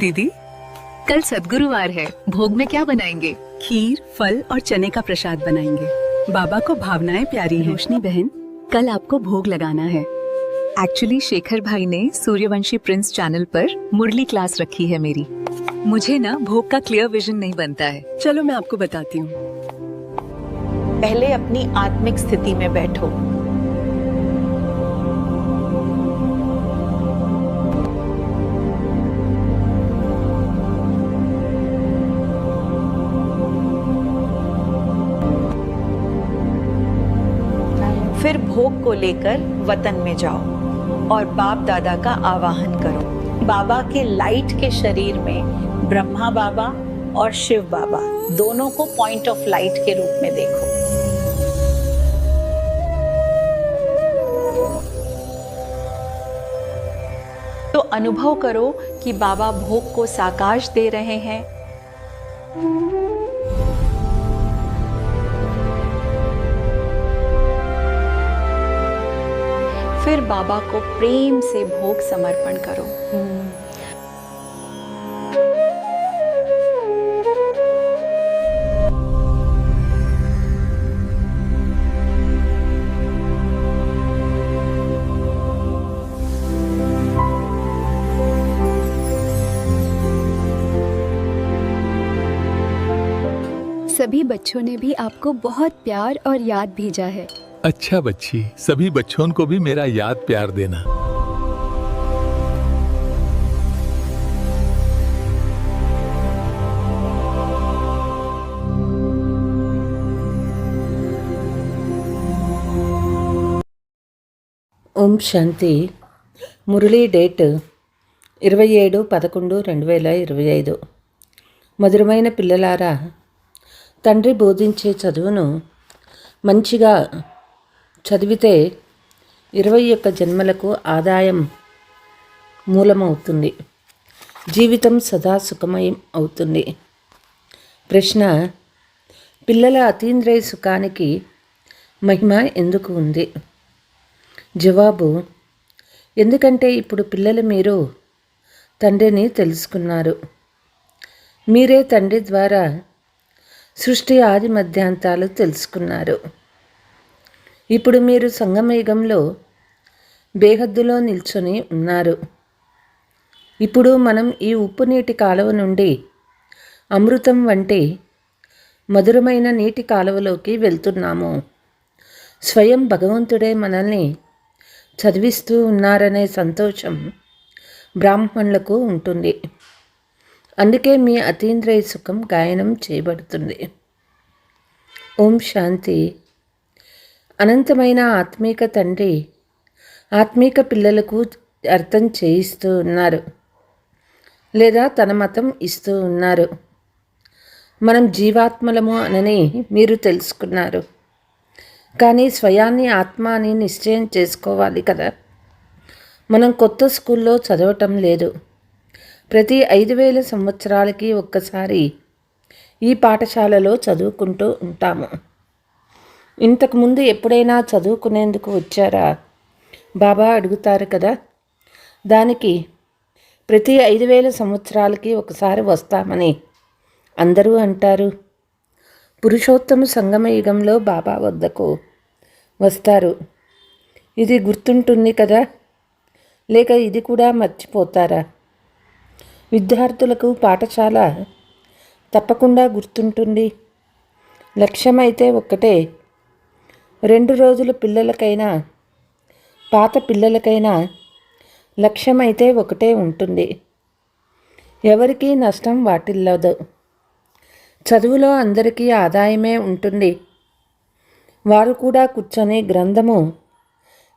दीदी? कल सदगुरुवार है। भोग में क्या बनाएँगे? खीर फल और चने का प्रसाद बनाएँगे। बाबा को भावनाएँ प्यारी हैं। रोशनी बहन कल आपको भोग लगाना है। एक्चुअली शेखर भाई ने सूर्यवंशी प्रिंस चैनल पर मुरली क्लास रखी है मेरी। मुझे ना भोग का क्लियर विजन नहीं बनता है। चलो मैं आपको बताती हूँ। पहले अपनी आत्मिक स्थिति में बैठो। भोग को लेकर वतन में जाओ और बाप दादा का आवाहन करो। बाबा के लाइट के शरीर में ब्रह्मा बाबा और शिव बाबा दोनों को पॉइंट ऑफ़ लाइट के रूप में देखो। तो अनुभव करो कि बाबा भोग को साकाश दे रहे हैं। फिर बाबा को प्रेम से भोग समर्पण करो। सभी बच्चों ने भी आपको बहुत प्यार और याद भेजा है। अच्छा बच्ची सभी बच्चों को भी मेरा याद प्यार देना ఓం శాంతి మురళీ డేట్ ఇరవై ఏడు పదకొండు రెండు వేల ఇరవై ఐదు మధురమైన పిల్లలారా తండ్రి బోధించే చదువును మంచిగా చదివితే ఇరవై ఒక్క జన్మలకు ఆదాయం మూలమవుతుంది. జీవితం సదా సుఖమయం అవుతుంది. ప్రశ్న పిల్లల అతీంద్రియ సుఖానికి మహిమ ఎందుకు ఉంది? జవాబు ఎందుకంటే ఇప్పుడు పిల్లలు మీరు తండ్రిని తెలుసుకున్నారు. మీరే తండ్రి ద్వారా సృష్టి ఆది మధ్యాంతాలు తెలుసుకున్నారు. ఇప్పుడు మీరు సంగమయుగంలో బేహద్దులో నిల్చొని ఉన్నారు. ఇప్పుడు మనం ఈ ఉప్పు నీటి కాలువ నుండి అమృతం వంటి మధురమైన నీటి కాలువలోకి వెళ్తున్నాము. స్వయం భగవంతుడే మనల్ని చదివిస్తూ ఉన్నారనే సంతోషం బ్రాహ్మణులకు ఉంటుంది. అందుకే మీ అతీంద్రియ సుఖం గాయనం చేయబడుతుంది. ఓం శాంతి. అనంతమైన ఆత్మీక తండ్రి ఆత్మీక పిల్లలకు అర్థం చేయిస్తూ ఉన్నారు లేదా తన మతం ఇస్తూ ఉన్నారు. మనం జీవాత్మలము అనని మీరు తెలుసుకున్నారు. కానీ స్వయాన్ని ఆత్మ అని నిశ్చయం చేసుకోవాలి కదా? మనం కొత్త స్కూల్లో చదవటం లేదు. ప్రతి ఐదు వేల సంవత్సరాలకి ఒక్కసారి ఈ పాఠశాలలో చదువుకుంటూ ఉంటాము. ఇంతకుముందు ఎప్పుడైనా చదువుకునేందుకు వచ్చారా? బాబా అడుగుతారు కదా. దానికి ప్రతి ఐదు వేల సంవత్సరాలకి ఒకసారి వస్తామని అందరూ అంటారు. పురుషోత్తమ సంగమ యుగంలో బాబా వద్దకు వస్తారు. ఇది గుర్తుంటుంది కదా. లేక ఇది కూడా మర్చిపోతారా? విద్యార్థులకు పాఠశాల తప్పకుండా గుర్తుంటుంది. లక్ష్యమైతే ఒక్కటే రెండు రోజుల పిల్లలకైనా పాత పిల్లలకైనా లక్ష్యమైతే ఒకటే ఉంటుంది. ఎవరికీ నష్టం వాటిల్లదు. చదువులో అందరికీ ఆదాయమే ఉంటుంది. వారు కూడా కూర్చొని గ్రంథము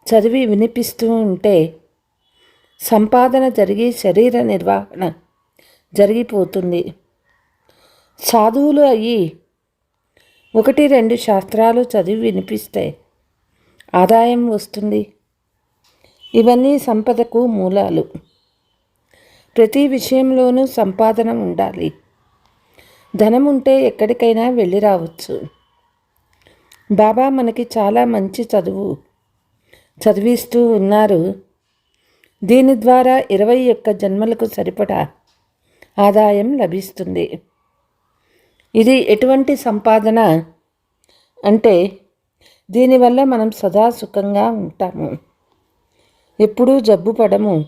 చదివి వినిపిస్తూ ఉంటే సంపాదన జరిగి శరీర నిర్వహణ జరిగిపోతుంది. సాధువులు అయ్యి ఒకటి రెండు శాస్త్రాలు చదివి వినిపిస్తే ఆదాయం వస్తుంది. ఇవన్నీ సంపదకు మూలాలు. ప్రతి విషయంలోనూ సంపాదన ఉండాలి. ధనం ఉంటే ఎక్కడికైనా వెళ్ళి రావచ్చు. బాబా మనకి చాలా మంచి చదువు చదివిస్తూ ఉన్నారు. దీని ద్వారా ఇరవై ఒక్క జన్మలకు సరిపడా ఆదాయం లభిస్తుంది. ఇది ఎటువంటి సంపాదన? అంటే దీనివల్ల మనం సదా సుఖంగా ఉంటాము. ఎప్పుడూ జబ్బు పడము.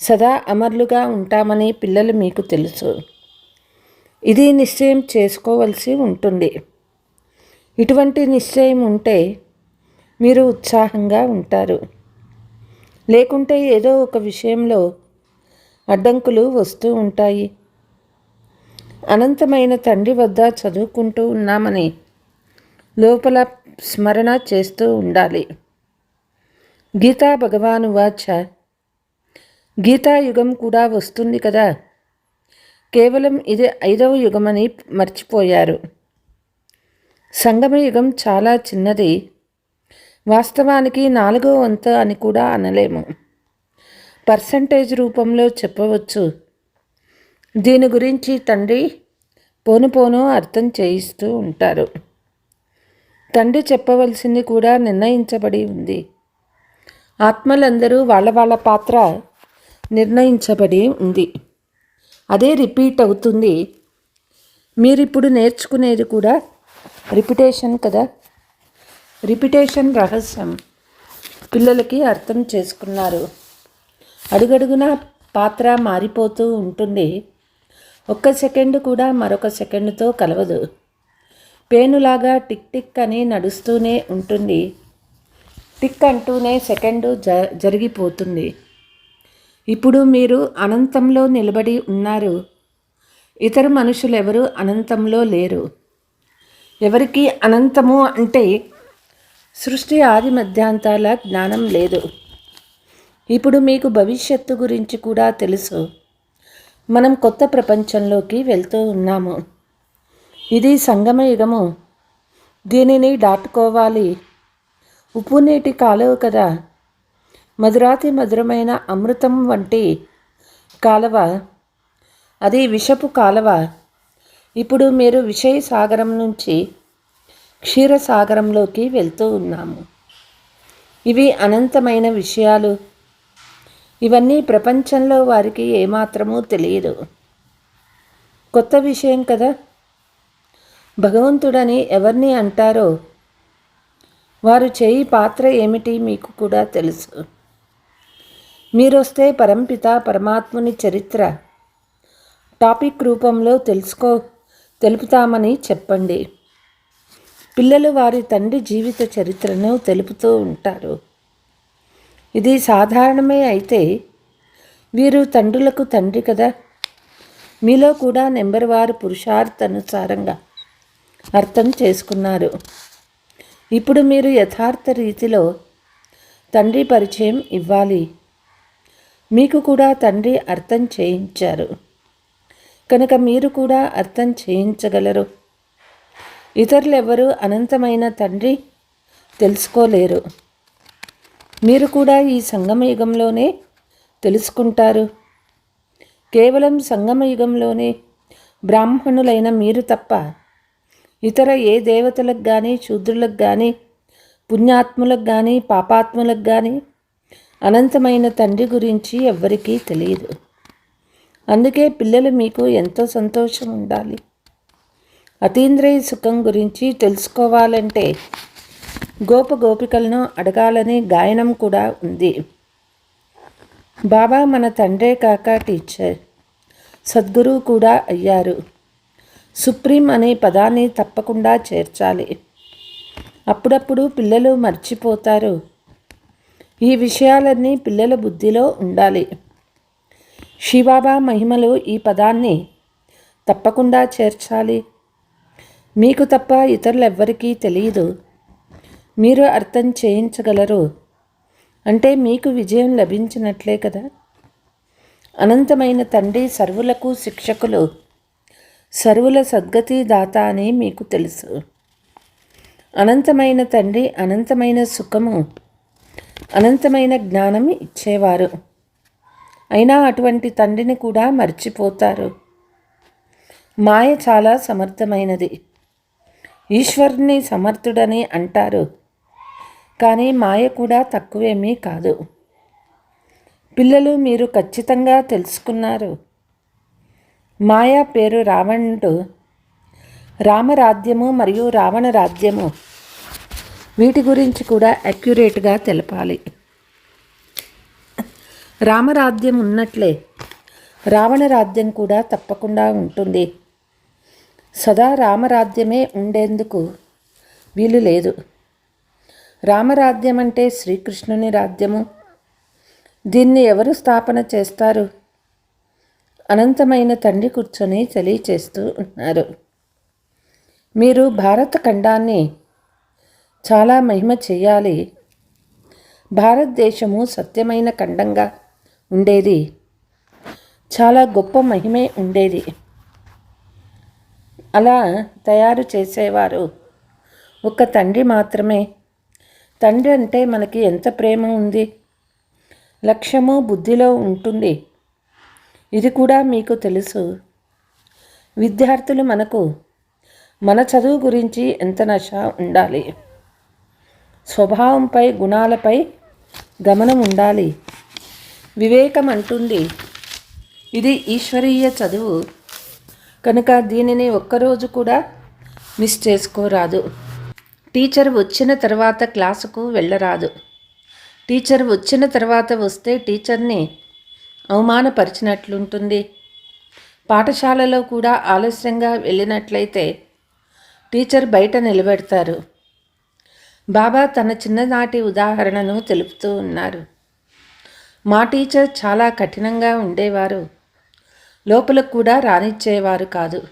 సదా అమర్లుగా ఉంటామని పిల్లలు మీకు తెలుసు. ఇది నిశ్చయం చేసుకోవలసి ఉంటుంది. ఇటువంటి నిశ్చయం ఉంటే మీరు ఉత్సాహంగా ఉంటారు. లేకుంటే ఏదో ఒక విషయంలో అడ్డంకులు వస్తూ ఉంటాయి. అనంతమైన తండ్రి వద్ద చదువుకుంటూ ఉన్నామని లోపల స్మరణ చేస్తూ ఉండాలి. గీతా భగవాను వాచ. గీతాయుగం కూడా వస్తుంది కదా. కేవలం ఇది ఐదవ యుగమని మర్చిపోయారు. సంగమ యుగం చాలా చిన్నది. వాస్తవానికి నాలుగో వంత అని కూడా అనలేము. పర్సంటేజ్ రూపంలో చెప్పవచ్చు. దీని గురించి తండ్రి పోను పోను అర్థం చేయిస్తూ ఉంటారు. తండ్రి చెప్పవలసింది కూడా నిర్ణయించబడి ఉంది. ఆత్మలందరూ వాళ్ళ వాళ్ళ పాత్ర నిర్ణయించబడి ఉంది. అదే రిపీట్ అవుతుంది. మీరిప్పుడు నేర్చుకునేది కూడా రిపిటేషన్ కదా? రిపిటేషన్ రహస్యం. పిల్లలకి అర్థం చేసుకున్నారు. అడుగడుగునా పాత్ర మారిపోతూ ఉంటుంది. ఒక్క సెకండ్ కూడా మరొక సెకండ్తో కలవదు. పేనులాగా టిక్ టిక్ అని నడుస్తూనే ఉంటుంది. టిక్ అంటూనే సెకండు జ జరిగిపోతుంది. ఇప్పుడు మీరు అనంతంలో నిలబడి ఉన్నారు. ఇతర మనుషులు ఎవరు అనంతంలో లేరు. ఎవరికి అనంతము అంటే సృష్టి ఆది మధ్యాంతాల జ్ఞానం లేదు. ఇప్పుడు మీకు భవిష్యత్తు గురించి కూడా తెలుసు. మనం కొత్త ప్రపంచంలోకి వెళ్తూ ఉన్నాము. ఇది సంగమయుగము దీనిని దాటుకోవాలి. ఉప్పు నీటి కాలువ కదా. మధురాతి మధురమైన అమృతం వంటి కాలువ. అది విషపు కాలువ. ఇప్పుడు మీరు విషయ సాగరం నుంచి క్షీరసాగరంలోకి వెళ్తూ ఉన్నాము. ఇవి అనంతమైన విషయాలు. ఇవన్నీ ప్రపంచంలో వారికి ఏమాత్రమూ తెలియదు. కొత్త విషయం కదా? భగవంతుడని ఎవరిని అంటారో? వారు చేయి పాత్ర ఏమిటి మీకు కూడా తెలుసు. మీరొస్తే పరంపిత పరమాత్ముని చరిత్ర. టాపిక్ రూపంలో తెలుసుకో తెలుపుతామని చెప్పండి. పిల్లలు వారి తండ్రి జీవిత చరిత్రను తెలుపుతూ ఉంటారు. ఇది సాధారణమే అయితే వీరు తండ్రులకు తండ్రి కదా. మీలో కూడా నెంబర్ వారు పురుషార్థానుసారంగా అర్థం చేసుకున్నారు. ఇప్పుడు మీరు యథార్థ రీతిలో తండ్రి పరిచయం ఇవ్వాలి. మీకు కూడా తండ్రి అర్థం చేయించారు. కనుక మీరు కూడా అర్థం చేయించగలరు. ఇతరులెవరూ అనంతమైన తండ్రి తెలుసుకోలేరు. మీరు కూడా ఈ సంగమయుగంలోనే తెలుసుకుంటారు. కేవలం సంగమయుగంలోనే బ్రాహ్మణులైన మీరు తప్ప ఇతర ఏ దేవతలకు కానీ శూద్రులకు కానీ పుణ్యాత్ములకు కానీ పాపాత్ములకు కానీ అనంతమైన తండ్రి గురించి ఎవ్వరికీ తెలియదు. అందుకే పిల్లలు మీకు ఎంతో సంతోషం ఉండాలి. అతీంద్రియ సుఖం గురించి తెలుసుకోవాలంటే గోప గోపికలను అడగాలని గాయనం కూడా ఉంది. బాబా మన తండ్రే కాక టీచర్. సద్గురువు కూడా అయ్యారు. సుప్రీం అనే పదాన్ని తప్పకుండా చేర్చాలి. అప్పుడప్పుడు పిల్లలు మర్చిపోతారు. ఈ విషయాలన్నీ పిల్లల బుద్ధిలో ఉండాలి. శివాబా మహిమలు ఈ పదాన్ని తప్పకుండా చేర్చాలి. మీకు తప్ప ఇతరులెవ్వరికీ తెలియదు. మీరు అర్థం చేయించగలరు. అంటే మీకు విజయం లభించినట్లే కదా? అనంతమైన తండ్రి సర్వులకు శిక్షకులు. సర్వుల సద్గతి దాత అని మీకు తెలుసు. అనంతమైన తండ్రి అనంతమైన సుఖము అనంతమైన జ్ఞానం ఇచ్చేవారు. అయినా అటువంటి తండ్రిని కూడా మర్చిపోతారు. మాయ చాలా సమర్థమైనది. ఈశ్వరుని సమర్థుడని అంటారు. కానీ మాయ కూడా తక్కువేమీ కాదు. పిల్లలు మీరు ఖచ్చితంగా తెలుసుకున్నారు. మాయా పేరు రావణుడు. రామరాజ్యము మరియు రావణ రాజ్యము వీటి గురించి కూడా అక్యురేట్గా తెలపాలి. రామరాజ్యం ఉన్నట్లే రావణ రాజ్యం కూడా తప్పకుండా ఉంటుంది. సదా రామరాజ్యమే ఉండేందుకు వీలు లేదు. రామరాజ్యం అంటే శ్రీకృష్ణుని రాజ్యము. దీన్ని ఎవరు స్థాపన చేస్తారు? అనంతమైన తండ్రి కూర్చొని తెలియచేస్తూ ఉన్నారు. మీరు భారత ఖండాన్ని చాలా మహిమ చేయాలి. భారతదేశము సత్యమైన ఖండంగా ఉండేది. చాలా గొప్ప మహిమే ఉండేది. అలా తయారు చేసేవారు ఒక తండ్రి మాత్రమే తండ్రి అంటే మనకి ఎంత ప్రేమ ఉంది? లక్ష్యము బుద్ధిలో ఉంటుంది. ఇది కూడా మీకు తెలుసు. విద్యార్థులు మనకు మన చదువు గురించి ఎంత నష ఉండాలి? స్వభావంపై గుణాలపై గమనం ఉండాలి. వివేకం అంటుంది. ఇది ఈశ్వరీయ చదువు. కనుక దీనిని ఒక్కరోజు కూడా మిస్ చేసుకోరాదు. టీచర్ వచ్చిన తర్వాత క్లాసుకు వెళ్ళరాదు. టీచర్ వచ్చిన తర్వాత వస్తే టీచర్ని అవమానపరిచినట్లుంటుంది. పాఠశాలలో కూడా ఆలస్యంగా వెళ్ళినట్లయితే టీచర్ బయట నిలబెడతారు. బాబా తన చిన్ననాటి ఉదాహరణను తెలుపుతూ ఉన్నారు. మా టీచర్ చాలా కఠినంగా ఉండేవారు. లోపలకు కూడా రానిచ్చేవారు కాదు.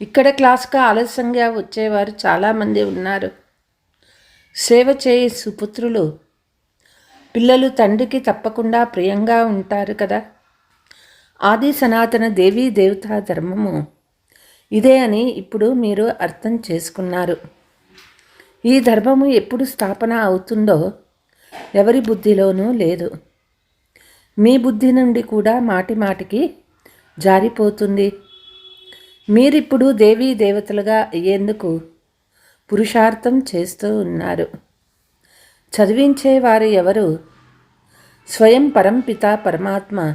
ఇక్కడ క్లాస్కు ఆలస్యంగా వచ్చేవారు చాలామంది ఉన్నారు. సేవ చేయి సుపుత్రులు. పిల్లలు తండ్రికి తప్పకుండా ప్రియంగా ఉంటారు కదా. ఆది సనాతన దేవీ దేవతా ధర్మము. ఇదే అని ఇప్పుడు మీరు అర్థం చేసుకున్నారు. ఈ ధర్మము ఎప్పుడు స్థాపన అవుతుందో ఎవరి బుద్ధిలోనూ లేదు. మీ బుద్ధి నుండి కూడా మాటి మాటికి జారిపోతుంది. మీరిప్పుడు దేవీ దేవతలుగా అయ్యేందుకు పురుషార్థం చేస్తూ ఉన్నారు. చదివించేవారు ఎవరు? స్వయం పరంపిత పరమాత్మ.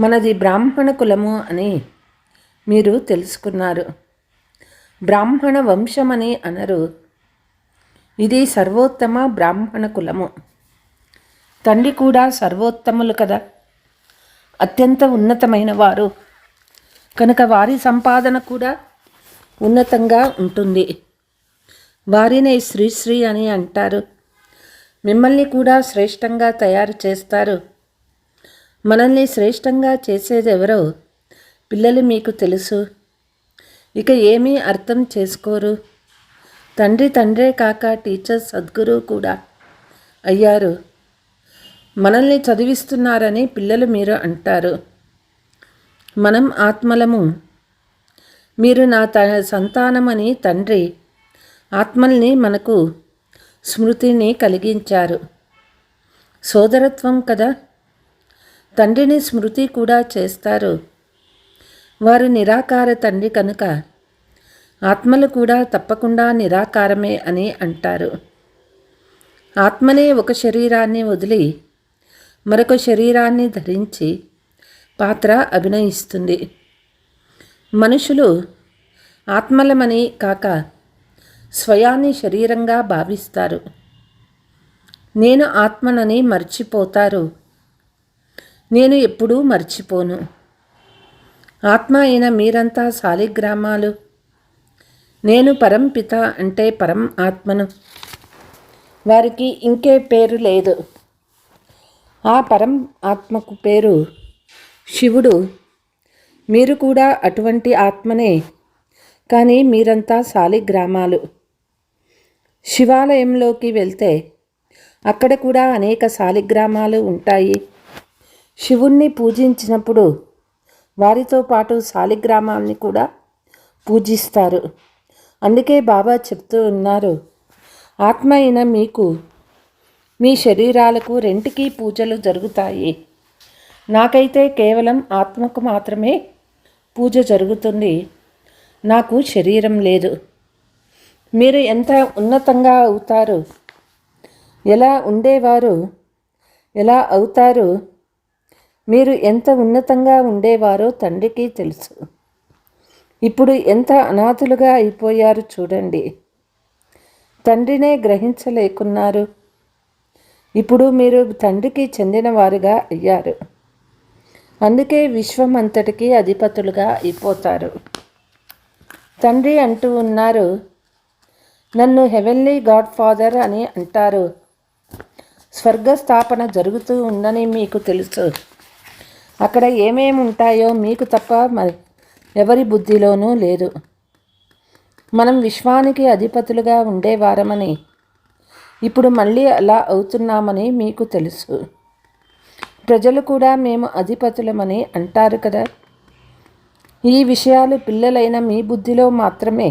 మనది బ్రాహ్మణ కులము అని మీరు తెలుసుకున్నారు. బ్రాహ్మణ వంశమని అనరు. ఇది సర్వోత్తమ బ్రాహ్మణ కులము. తండ్రి కూడా సర్వోత్తములు కదా. అత్యంత ఉన్నతమైన వారు. కనుక వారి సంపాదన కూడా ఉన్నతంగా ఉంటుంది. వారినే శ్రీశ్రీ అని అంటారు. మిమ్మల్ని కూడా శ్రేష్టంగా తయారు చేస్తారు. మనల్ని శ్రేష్టంగా చేసేది ఎవరో పిల్లలు మీకు తెలుసు. ఇక ఏమీ అర్థం చేసుకోరు. తండ్రి తండ్రే కాక టీచర్ సద్గురు కూడా అయ్యారు. మనల్ని చదివిస్తున్నారని పిల్లలు మీరు అంటారు. మనం ఆత్మలము. మీరు నా త సంతానమని తండ్రి ఆత్మల్ని మనకు స్మృతిని కలిగించారు. సోదరత్వం కదా? తండ్రిని స్మృతి కూడా చేస్తారు. వారు నిరాకార తండ్రి కనుక ఆత్మలు కూడా తప్పకుండా నిరాకారమే అని అంటారు. ఆత్మనే ఒక శరీరాన్ని వదిలి మరొక శరీరాన్ని ధరించి పాత్ర అభినయిస్తుంది. మనుషులు ఆత్మలమని కాక స్వయాన్ని శరీరంగా భావిస్తారు. నేను ఆత్మనని మర్చిపోతారు. నేను ఎప్పుడూ మర్చిపోను. ఆత్మ అయిన మీరంతా శాలిగ్రామాలు నేను పరంపిత అంటే పరం ఆత్మను. వారికి ఇంకే పేరు లేదు. ఆ పరం ఆత్మకు పేరు శివుడు మీరు కూడా అటువంటి ఆత్మనే కానీ మీరంతా శాలిగ్రామాలు శివాలయంలోకి వెళ్తే అక్కడ కూడా అనేక శాలిగ్రామాలు ఉంటాయి. శివుణ్ణి పూజించినప్పుడు వారితో పాటు సాలిగ్రామాన్ని కూడా పూజిస్తారు. అందుకే బాబా చెప్తూ ఉన్నారు ఆత్మ అయిన మీకు మీ శరీరాలకు రెంటికి పూజలు జరుగుతాయి. నాకైతే కేవలం ఆత్మకు మాత్రమే పూజ జరుగుతుంది. నాకు శరీరం లేదు. మీరు ఎంత ఉన్నతంగా అవుతారు? ఎలా ఉండేవారు? ఎలా అవుతారు? మీరు ఎంత ఉన్నతంగా ఉండేవారో తండ్రికి తెలుసు. ఇప్పుడు ఎంత అనాథులుగా అయిపోయారు చూడండి. తండ్రినే గ్రహించలేకున్నారు. ఇప్పుడు మీరు తండ్రికి చెందినవారుగా అయ్యారు. అందుకే విశ్వం అంతటికీ అధిపతులుగా అయిపోతారు. తండ్రి అంటూ ఉన్నారు నన్ను హెవెన్లీ గాడ్ ఫాదర్ అని అంటారు. స్వర్గ స్థాపన జరుగుతూ ఉందని మీకు తెలుసు. అక్కడ ఏమేమి ఉంటాయో మీకు తప్ప మరి ఎవరి బుద్ధిలోనూ లేదు. మనం విశ్వానికి అధిపతులుగా ఉండేవారమని ఇప్పుడు మళ్ళీ అలా అవుతున్నామని మీకు తెలుసు. ప్రజలు కూడా మేము అధిపతులమని అంటారు కదా ఈ విషయాలు పిల్లలైన మీ బుద్ధిలో మాత్రమే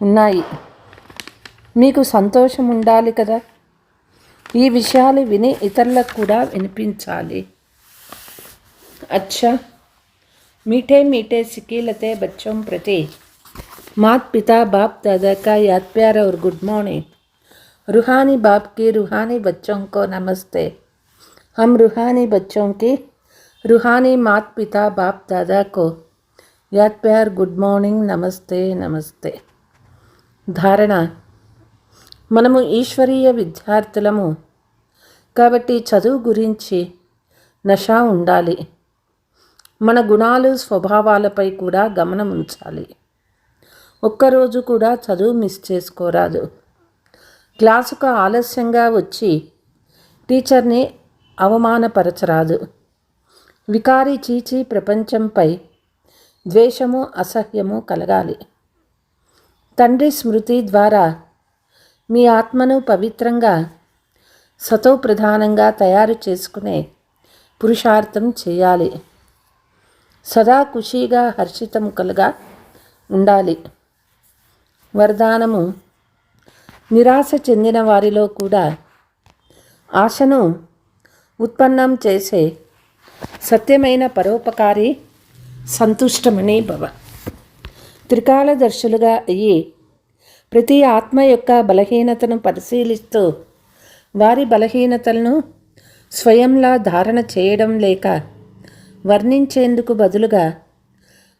ఉన్నాయి మీకు సంతోషం ఉండాలి కదా ఈ విషయాలు విని ఇతరులకు కూడా వినిపించాలి अच्छा मीठे मीठे सिकीलते बच्चों प्रति मात पिता बाप दादा का याद प्यार और गुड मॉर्निंग रूहानी बाप की रूहानी बच्चों को नमस्ते हम रूहानी बच्चों की रूहानी मात पिता बाप दादा को याद प्यार गुड మార్నింగ్ నమస్తే నమస్తే ధారణ మనము ఈశ్వరీయ విద్యార్థులము కాబట్టి చదువు గురించి నష ఉండాలి మన గుణాలు స్వభావాలపై కూడా గమనం ఉంచాలి ఒక్కరోజు కూడా చదువు మిస్ చేసుకోరాదు క్లాసుకు ఆలస్యంగా వచ్చి టీచర్ని అవమానపరచరాదు. వికారి చీచి ప్రపంచంపై ద్వేషము అసహ్యము కలగాలి. తండ్రి స్మృతి ద్వారా మీ ఆత్మను పవిత్రంగా సతో ప్రధానంగా తయారు చేసుకునే పురుషార్థం చేయాలి. సదా ఖుషీగా హర్షితముకలుగా ఉండాలి. వరదానము నిరాశ చెందిన వారిలో కూడా ఆశను ఉత్పన్నం చేసే సత్యమైన పరోపకారి సంతుష్టమని భవ. త్రికాలదర్శులుగా అయ్యి ప్రతి ఆత్మ యొక్క బలహీనతను పరిశీలిస్తూ వారి బలహీనతలను స్వయంలా ధారణ చేయడం లేక వర్ణించేందుకు బదులుగా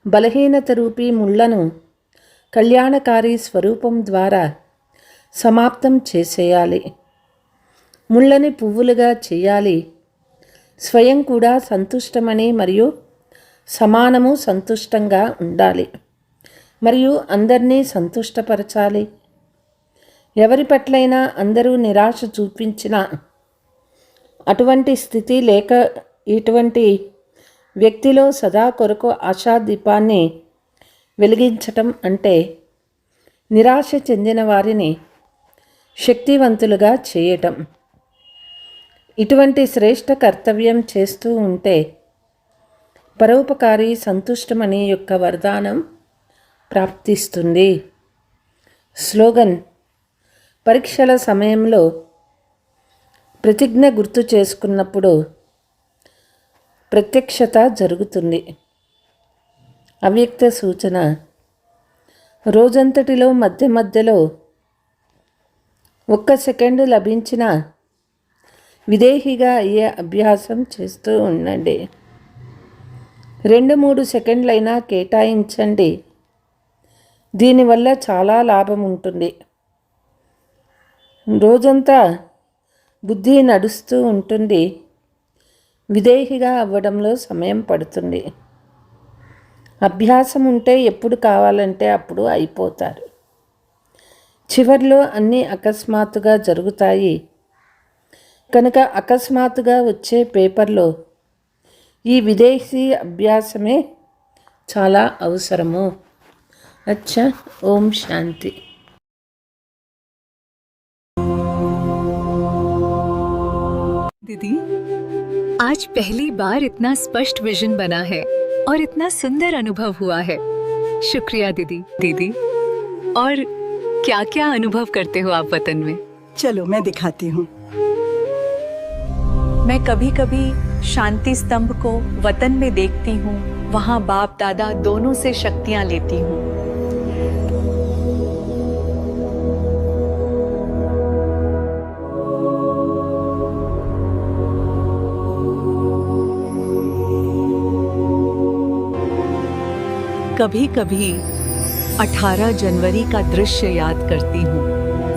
బలహీనత రూపీ ముళ్ళను కళ్యాణకారి స్వరూపం ద్వారా సమాప్తం చేసేయాలి. ముళ్ళని పువ్వులుగా చేయాలి. స్వయం కూడా సంతుష్టమని మరియు సమానము సంతుష్టంగా ఉండాలి. మరియు అందరినీ సంతుష్టపరచాలి. ఎవరి పట్లైనా అందరూ నిరాశ చూపించిన అటువంటి స్థితి లేక ఇటువంటి వ్యక్తిలో సదా కొరకు ఆశాదీపాన్ని వెలిగించటం అంటే నిరాశ చెందిన వారిని శక్తివంతులుగా చేయటం. ఇటువంటి శ్రేష్ట కర్తవ్యం చేస్తూ ఉంటే పరోపకారి సంతుష్టమని యొక్క వరదానం ప్రాప్తిస్తుంది. స్లోగన్ పరీక్షల సమయంలో ప్రతిజ్ఞ గుర్తు చేసుకున్నప్పుడు ప్రత్యక్షత జరుగుతుంది. అవ్యక్త సూచన రోజంతటిలో మధ్య మధ్యలో ఒక్క సెకండ్ లభించిన విదేహిగా అయ్యే అభ్యాసం చేస్తూ ఉండండి. రెండు మూడు సెకండ్లైనా కేటాయించండి. దీనివల్ల చాలా లాభం ఉంటుంది. రోజంతా బుద్ధి నడుస్తూ ఉంటుంది. విదేహిగా అవ్వడంలో సమయం పడుతుంది. అభ్యాసం ఉంటే ఎప్పుడు కావాలంటే అప్పుడు అయిపోతారు. చివర్లో అన్నీ అకస్మాత్తుగా జరుగుతాయి. కనుక అకస్మాత్తుగా వచ్చే పేపర్లో ఈ విదేశీ అభ్యాసమే చాలా అవసరము అచ్చా ఓం శాంతి दीदी आज पहली बार इतना स्पष्ट विजन बना है और इतना सुंदर अनुभव हुआ है शुक्रिया दीदी दीदी और क्या क्या अनुभव करते हो आप वतन में चलो मैं दिखाती हूँ मैं कभी कभी शांति स्तंभ को वतन में देखती हूँ, वहाँ बाप दादा दोनों से शक्तियाँ लेती हूँ। कभी कभी 18 जनवरी का दृश्य याद करती हूँ।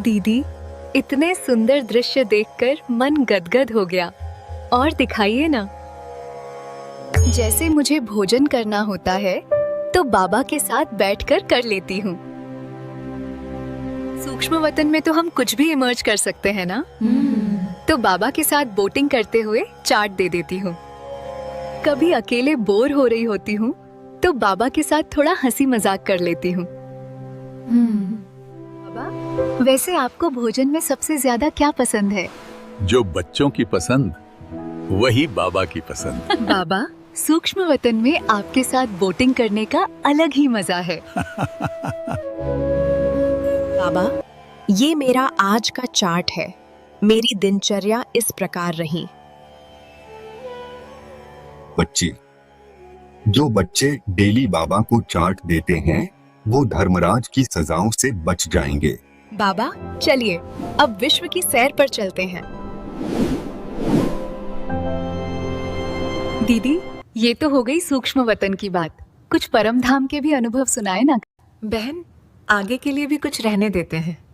दीदी, इतने सुंदर दृश्य देखकर मन गदगद हो गया। और दिखाइए ना। जैसे मुझे भोजन करना होता है तो बाबा के साथ बैठकर कर लेती हूँ। सूक्ष्म वतन में तो हम कुछ भी इमर्ज कर सकते हैं ना? तो बाबा के साथ बोटिंग करते हुए चाट दे देती हूँ। कभी अकेले बोर हो रही होती हूँ तो बाबा के साथ थोड़ा हँसी मज़ाक कर लेती हूँ। बाबा वैसे आपको भोजन में सबसे ज़्यादा क्या पसंद है? जो बच्चों की पसंद वही बाबा की पसंद। बाबा सूक्ष्म वतन में आपके साथ बोटिंग करने का अलग ही मज़ा है। बाबा ये मेरा आज का चार्ट है। मेरी दिनचर्या इस प्रकार रही। बच्चे जो बच्चे डेली बाबा को चार्ट देते हैं वो धर्मराज की सजाओं से बच जाएँगे। बाबा चलिए अब विश्व की सैर पर चलते हैं। दीदी ये तो हो गई सूक्ष्म वतन की बात। कुछ परम धाम के भी अनुभव सुनाए ना? बहन आगे के लिए भी कुछ रहने देते हैं।